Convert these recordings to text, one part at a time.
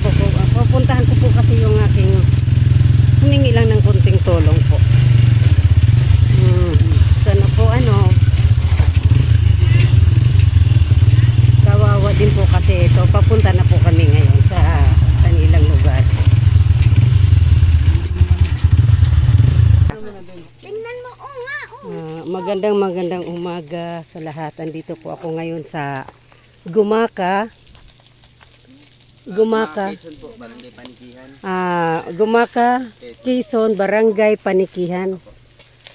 ko po, ah, pupuntahan ko po kasi yung aking humingi lang ng konting tulong po. Hmm, sana po ano, kawawa din po kasi ito, papunta na po kami ngayon sa kanilang lugar. Tingnan mo, oh nga, oh. Ah, magandang magandang umaga sa lahat. Andito po ako ngayon sa Gumaka, Gumaka. Barangay Panikihan. Ah, Gumaka, Quezon, Barangay Panikihan.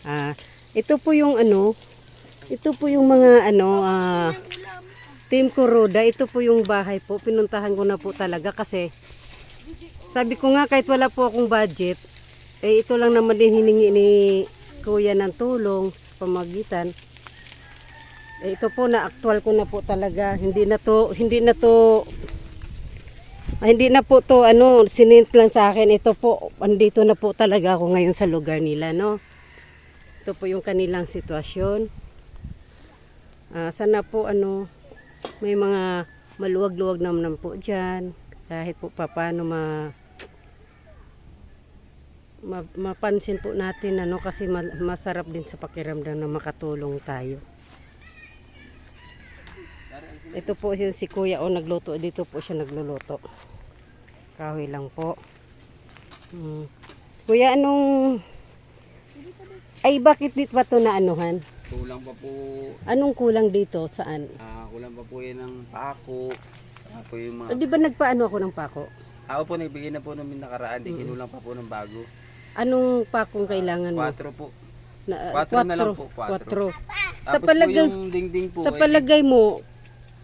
Ah, ito po yung ano, ito po yung mga ano, ah, Team Kuroda, ito po yung bahay po. Pinuntahan ko na po talaga kasi sabi ko nga kahit wala po akong budget, eh ito lang naman din hiningi ni Kuya ng tulong sa pamagitan. Eh, ito po na actual ko na po talaga. Hindi na to, hindi na to Ah, hindi na po to ano, sinint lang sa akin. Ito po, andito na po talaga ako ngayon sa lugar nila, no? Ito po yung kanilang sitwasyon. Ah, sana po ano, may mga maluwag-luwag naman po dyan. Kahit po paano ma, ma mapansin po natin ano kasi ma- masarap din sa pakiramdam na makatulong tayo. Ito po si, si Kuya o nagluto. Dito po siya nagluluto. Kahoy lang po. Hmm. Kuya, anong... Ay, bakit dito ba ito na anuhan? Kulang pa po, Anong kulang dito? Saan? ah, kulang pa po yan ng pako. Saka po yung mga... Ah, di ba nagpaano ako ng pako? Ako po, nagbigay na po namin nakaraan. Di kinulang pa po ng bago. Anong pakong kailangan mo? Quatro po. Na, ah, Quatro na lang po, quatro. Quatro. Sa Tapos palagay, po yung dingding po, sa ay palagay mo,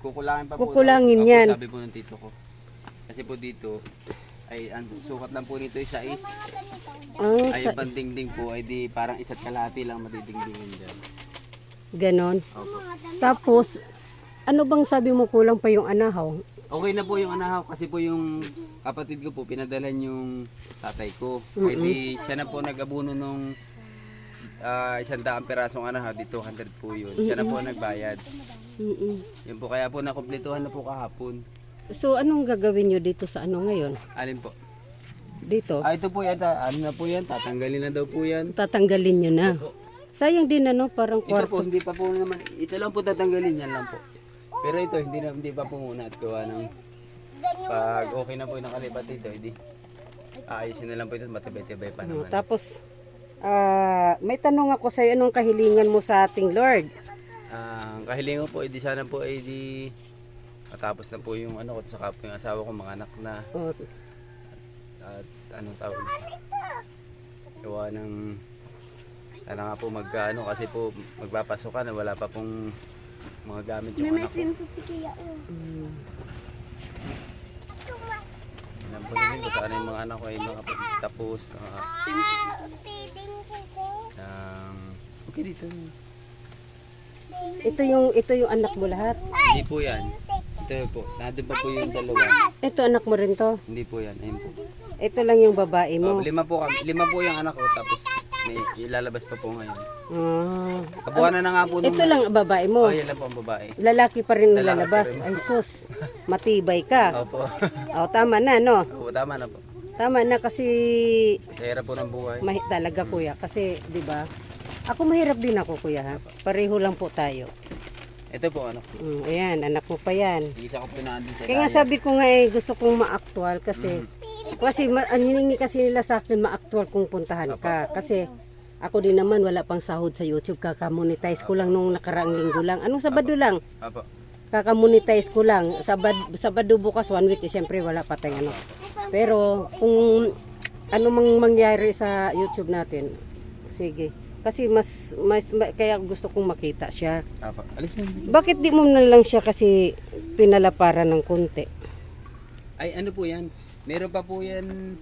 kukulangin pa Kukulangin po. yan. Sabi po ng tito ko. Kasi po dito, ay ang sukat lang po nito ay sais. ang Ay sa, pandingding po ay di parang isa't kalahati lang madidingdingin dyan. ganon. Opo. Tapos, ano bang sabi mo kulang pa yung anahaw? Okay na po yung anahaw kasi po yung kapatid ko po pinadalan yung tatay ko. Ay di siya na po nag-abuno nung ah, isang daang pirasong anahaw, di 200 po yun. Siya na po nagbayad. Mm-mm. Yun po kaya po nakumpletuhan na po kahapon. So, anong gagawin nyo dito sa ano ngayon? Alin po? Dito? Ah, ito po yata, ano na po yan, tatanggalin na daw po yan. Tatanggalin nyo na. Sayang din ano, parang Ito po, kwarto. hindi pa po naman, ito lang po tatanggalin, yan lang po. Pero ito, hindi na hindi pa po muna at gawa ng pag okay na po yung nakalipat dito, hindi. Ayusin na lang po ito, matibay-tibay pa No, naman. tapos, ah, may tanong ako sa'yo, anong kahilingan mo sa ating Lord? Ah, ang kahilingan ko po, edi sana po ay di matapos na po yung ano ko, saka po yung asawa ko, mga anak na, O, at anong tawag. Gawa ng, sana nga po mag, ano, kasi po magpapasok ka na wala pa pong mga gamit yung anak ko. swimsuit si Kia. Oh. mm, Yan po ko, sana yung mga anak ko ay mga tapos, uh, ng, okay dito. Ito yung ito yung anak mo lahat. Hindi po yan. Ito po, nandun pa po yung dalawa. Ito anak mo rin to. Hindi po yan, ayun po. Ito lang yung babae Oh, mo. lima po kami, lima po yung anak ko tapos may ilalabas pa po ngayon. Ah, Kabuhanan na nga po nung ito lang ang babae mo. Oh, yan lang po ang babae. Lalaki pa rin Lalaki lalabas. pa rin. Ay sus, matibay ka. Opo. O, tama na, no? Opo, tama na po. Tama na kasi Kaya po ng buhay. mahi talaga kuya. Kasi, di ba? Ako mahirap din ako kuya ha. Pareho lang po tayo. Ito po anak ko. Mm, ayan, anak mo pa yan. Isa ko pinaan din sa Kaya nga sabi ko nga eh, gusto kong ma-actual kasi kasi ma- hiningi kasi nila sa akin ma-actual kung puntahan ka kasi ako din naman wala pang sahod sa YouTube kaka-monetize ko lang nung nakaraang linggo lang. Anong Sabado lang? Opo. Kaka-monetize ko lang. Sabad, Sabado bukas one week eh, syempre wala pa tayong ano. Pero kung ano mang mangyari sa YouTube natin, sige. Kasi mas, mas ma- kaya gusto kong makita siya. Opo. Alis na. Bakit di mo na lang siya kasi pinalaparan ng konti? Ay ano po yan? Meron pa po yan.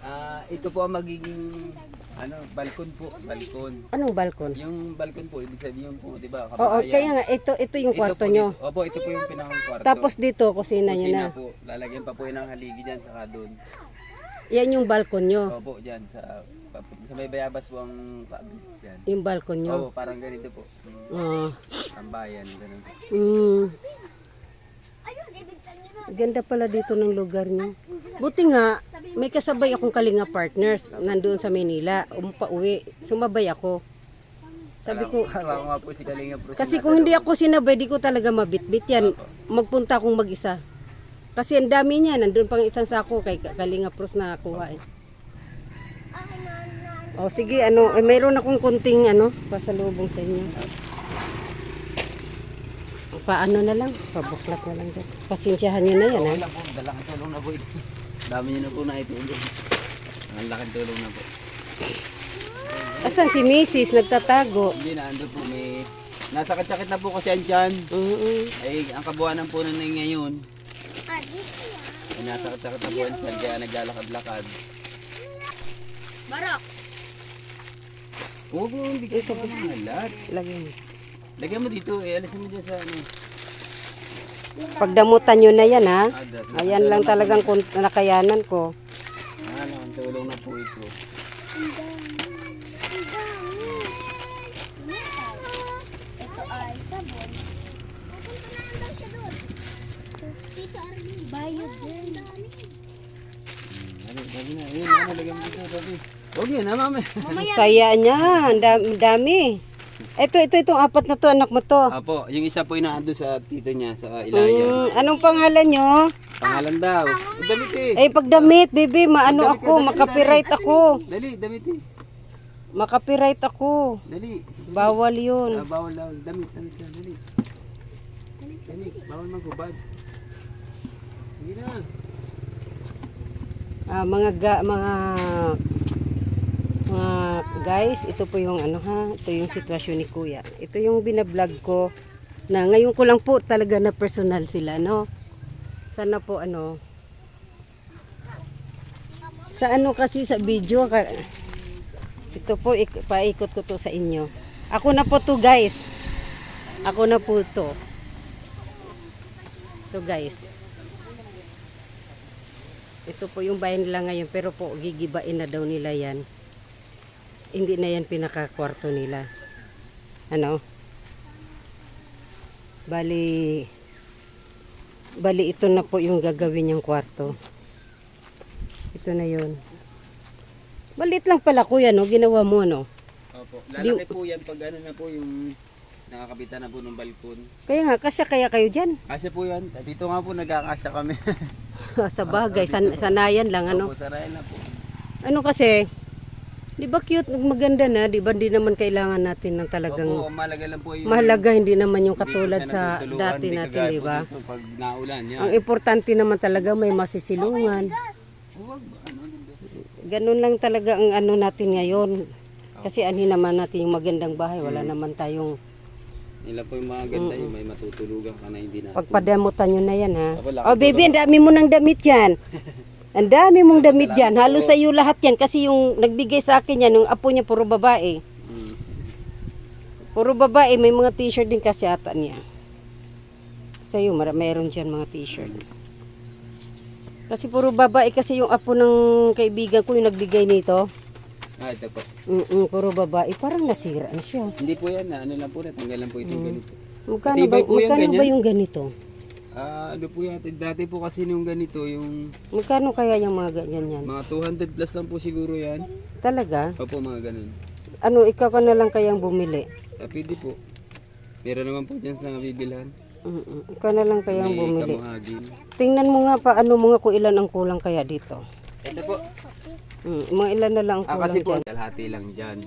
Ah, ito po ang magiging ano, balkon po, balkon. Anong balkon? Yung balkon po, ibig sabihin po, 'di ba? Oo, kabahayan. kaya nga ito ito yung Ito kwarto po nyo. dito. Opo, ito po yung pinakang kwarto. Tapos dito kusina nyo na. Kusina po, lalagyan pa po yun ng haligi dyan, saka doon. Yan yung balkon nyo. Opo, dyan, sa, sa may bayabas po ang cabinet dyan. Yung balkon nyo. Oo, parang ganito po. Oo. Tambayan, ganun. Mm. Ganda pala dito ng lugar nyo. Buti nga, may kasabay akong kalinga partners nandoon sa Manila. Umpa-uwi. Sumabay ako. Sabi ko, Kala ko nga po si Kalinga kasi kung hindi ako sinabay, di ko talaga mabitbit yan. Magpunta akong mag-isa. Kasi ang dami niya, nandun pang isang sako kay Kalinga Pros na kuha eh. O sige, ano, eh, mayroon akong kunting ano, pasalubong sa inyo. Paano na lang, pabuklat na lang dyan. Pasensyahan nyo na yan, ha? Lang po, dalaking tulong na po. Dami niyo na po na itulong. Ang laking tulong na po. Asan si Mrs. Nagtatago? Hindi na, ando po may... Nasakit-sakit na po kasi ang tiyan. Mm-mm. Ay, ang kabuuan po na ngayon. Ay, nasakit-sakit na po ang tiyan, kaya naglalakad-lakad. Barok. Oo po, hindi ko pa lahat. Lagyan mo. Lagyan mo dito, eh, alisin mo dyan sa ano. Pagdamutan nyo na yan, ha? Ah. Ayan lang talagang nakayanan ko. Ah, ang tulong na po ito. Ito Bayad din. Dali, dali na. Ayun, ano, lagyan mo dito, dali. Huwag yun, ha, mami. Saya niya, ang dami, dami. Ito, ito, itong apat na to, anak mo to. Apo, yung isa po inaando sa tito niya, sa Ilaya. Mm, anong pangalan nyo? Pangalan daw. Oh, damit eh. Eh, pagdamit, baby, maano ako, makapiright ako. Dali, damit eh. Makapiright ako. Dali. Bawal Ah, yun. bawal daw. Damit, damit dali. Dali, bawal maghubad. Ah, mga ga, mga mga guys, ito po yung ano ha, ito yung sitwasyon ni Kuya. Ito yung binablog ko na ngayon ko lang po talaga na personal sila, no. Sana po ano sa ano kasi sa video ka, ito po ik, paikot ko to sa inyo. Ako na po to guys. Ako na po to. Ito guys. Ito po yung bahay nila ngayon pero po gigibain na daw nila yan. Hindi na yan pinakakwarto nila. Ano? Bali Bali ito na po yung gagawin niyang kwarto. Ito na yun. Maliit lang pala kuya no, ginawa mo no. Opo. Lalaki po yan pag ano na po yung nakakapitan na po ng balkon. Kaya nga, kasya kaya kayo dyan. Kasya po yan. Dito nga po nagkakasya kami. Sa bagay, san, sanayan lang ano. Opo, sarayan na po. Ano kasi, di ba cute, maganda na, di ba hindi naman kailangan natin ng talagang Opo, mahalaga lang po yung... mahalaga hindi naman yung katulad sa dati natin, di ba? Pag naulan, yan. Ang importante naman talaga may masisilungan. Ano, Ganun lang talaga ang ano natin ngayon. Kasi anhin naman natin yung magandang bahay, wala naman tayong Nila po yung mga ganda yung may matutulugan ka na hindi na. pagpadamutan nyo na yan ha. Ako, laki Oh baby, ang dami mo ng damit yan. Ang dami mong damit yan. Halos sa iyo lahat yan. Kasi yung nagbigay sa akin yan, yung apo niya puro babae. Mm. Puro babae, may mga t-shirt din kasi ata niya. Sa iyo, mara- mayroon dyan mga t-shirt. Kasi puro babae kasi yung apo ng kaibigan ko yung nagbigay nito. Ah, ito po. Mm puro babae. Parang nasira na siya. Hindi po yan, na ano lang po, natanggal lang po itong ganito. Magkano ba, Matibay po yan, magkano ba ganyan? yung ganito? Ah, ano po yan, dati po kasi nung ganito, yung Magkano kaya yung mga ganyan yan? mga 200 plus lang po siguro yan. Talaga? Opo, mga ganun. Ano, ikaw ka na lang kayang bumili? Ah, pwede po. Meron naman po dyan sa bibilhan. Mm Ikaw na lang kayang May bumili. kamuhagin. Tingnan mo nga pa, ano mo nga kung ilan ang kulang kaya dito. Ito po. Mm, mga ilan na lang ang Ah, kulang kasi po, dyan. kalahati lang dyan.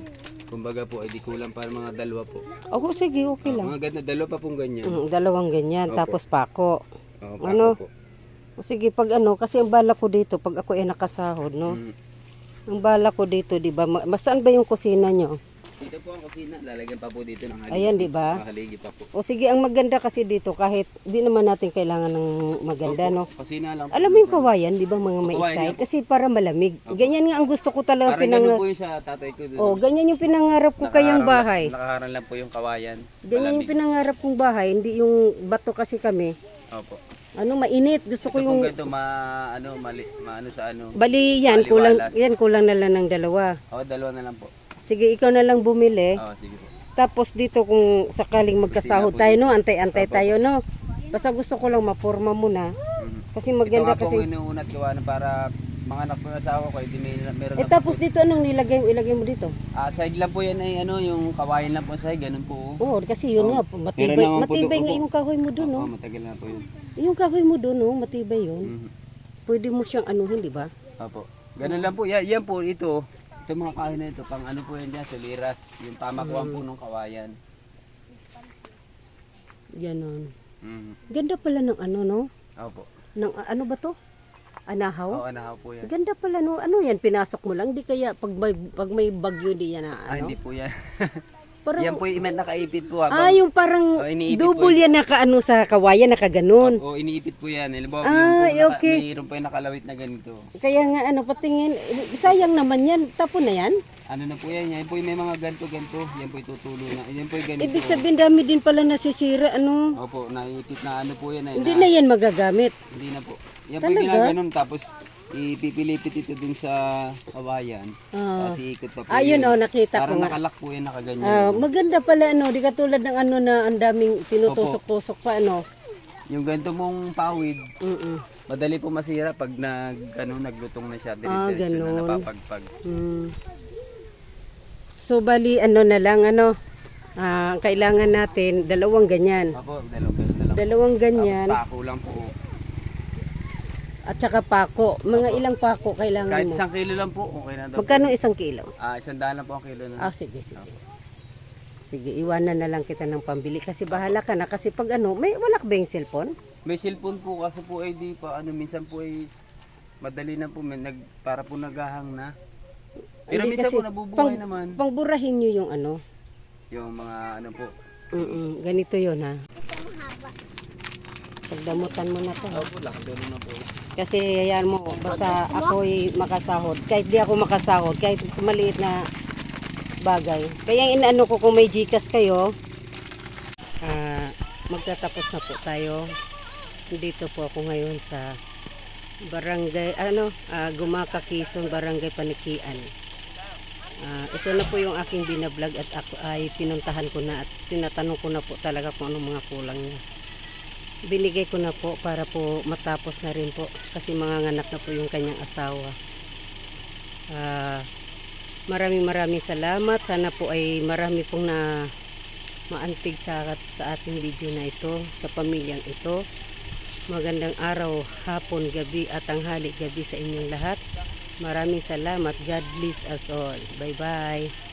Kumbaga po, ay di kulang para mga dalawa po. Ako, sige, okay lang. Mga ganda, dalawa pa pong ganyan. Mm, dalawang ganyan, Opo. tapos pako. Oo, pako Ano? po. O sige, pag ano, kasi ang bala ko dito, pag ako ay nakasahod, no? Mm. Ang bala ko dito, di ba? Ma- Masaan ba yung kusina nyo? Dito po ang kusina, lalagyan pa po dito ng haligi. Ayan, di ba? Haligi pa po. O sige, ang maganda kasi dito, kahit di naman natin kailangan ng maganda, no? Kusina lang po. Alam mo yung kawayan, di ba mga may style? Kasi para malamig. Ganyan nga ang gusto ko talaga Parang pinang... po yung sa tatay ko. Dun. Oh, ganyan yung pinangarap ko kayang bahay. Nakaharang lang po yung kawayan. Ganyan yung pinangarap kong bahay, hindi yung bato kasi kami. Opo. Ano, mainit. Gusto ko Ito yung pong ganito, ma, ano, mali, maano sa ano. Bali yan, kulang, Maliwalas. yan, kulang na lang ng dalawa. Oo, dalawa na lang po. Sige, ikaw na lang bumili. Oo, sige po. Tapos dito kung sakaling magkasahod tayo, no? Antay-antay tayo, no? Basta gusto ko lang maporma muna. Mhm. Kasi Ito maganda nga po kasi... ang inuunat gawa na para mga anak ko na asawa ko, hindi may, meron Eh na tapos dito, anong nilagay mo? Ilagay mo dito? Ah, side lang po yan ay ano, yung kawayan lang po side, ganun po. Oo, kasi yun nga, matibay, Meron naman po matibay doon, nga yung kahoy mo doon, no? Oo, matagal na po yun. Yung kahoy mo doon, no? Matibay yun. Mhm. Pwede mo siyang anuhin, di ba? Opo. Ganun lang po. Yan, yan po ito. Ito mga kahoy na ito, pang ano po yan dyan, suliras. Yung pamakuan po ng kawayan. Ganon. Mm. Ganda pala ng ano, no? Opo. Ng, ano ba to? Anahaw? Oo, anahaw po yan. Ganda pala, no? Ano yan? Pinasok mo lang? Di kaya pag may, pag may bagyo di yan na, Ah, ano? hindi po yan. Parang, yan po yung imen nakaipit po. Habang, ah, yung parang Oh, double yan nakaano sa kawayan, nakaganon. Oo, iniipit po yan. Halimbawa, Ah, yung po, okay. naka, mayroon po yung nakalawit na ganito. Kaya nga ano, patingin, sayang naman yan. Tapon na yan. Ano na po yan? Yan po yung may mga ganto ganto. Yan po yung tutulo na. Yan po yung ganito. Ibig sabihin, dami din pala nasisira, ano? Opo, naiipit na ano po yan. Ay, Hindi na, na yan magagamit. Hindi na po. Yan po yung Talaga? ginaganon. Tapos ipipilipit ito dun sa kawayan. Ah. Tapos iikot pa po. Ayun, yun. oh, nakita ko nga. nakalak po yan, nakaganyan. Ah, maganda pala, ano? Di katulad ng ano na ang daming sinutusok-tusok pa, ano? Yung ganito mong pawid, Mm-mm. madali po masira pag nag, ano, naglutong na siya. Ah, Diretso na ganun. napapagpag. Mm. So, bali, ano na lang, ano? Ah, kailangan natin dalawang ganyan. Opo, dalawang ganun na lang. Dalawang ganyan Tapos pako lang po. At saka pako. Mga ilang pako kailangan Kahit mo? isang kilo lang po, okay na daw. Magkano isang kilo? Ah, isang daan lang po ang kilo na. Ah, sige, sige. Sige, iwanan na lang kita ng pambili kasi bahala ka na kasi pag ano, may wala ka ba yung cellphone? May cellphone po kasi po ay di pa ano minsan po ay madali na po may nag para po naghahang na. Pero Hindi minsan kasi po nabubuhay pang- naman Pangburahin nyo yung ano. yung mga ano po. Mm ganito yon ha. Pagdamutan mo na to. Opo, laki ganun na po. Kasi hayaan mo, basta ako'y makasahod. Kahit di ako makasahod, kahit maliit na bagay. Kaya inaano ko kung may Gcash kayo, ah, magtatapos na po tayo. Dito po ako ngayon sa barangay, ano, ah, Gumaka Quezon, Barangay Panikian. Ah, ito na po yung aking binablog at ako ay pinuntahan ko na at tinatanong ko na po talaga kung anong mga kulang niya binigay ko na po para po matapos na rin po kasi mga nganak na po yung kanyang asawa. Ah, maraming maraming salamat. Sana po ay marami pong na maantig sa, sa ating video na ito, sa pamilyang ito. Magandang araw, hapon, gabi at tanghali gabi sa inyong lahat. Maraming salamat. God bless us all. Bye-bye.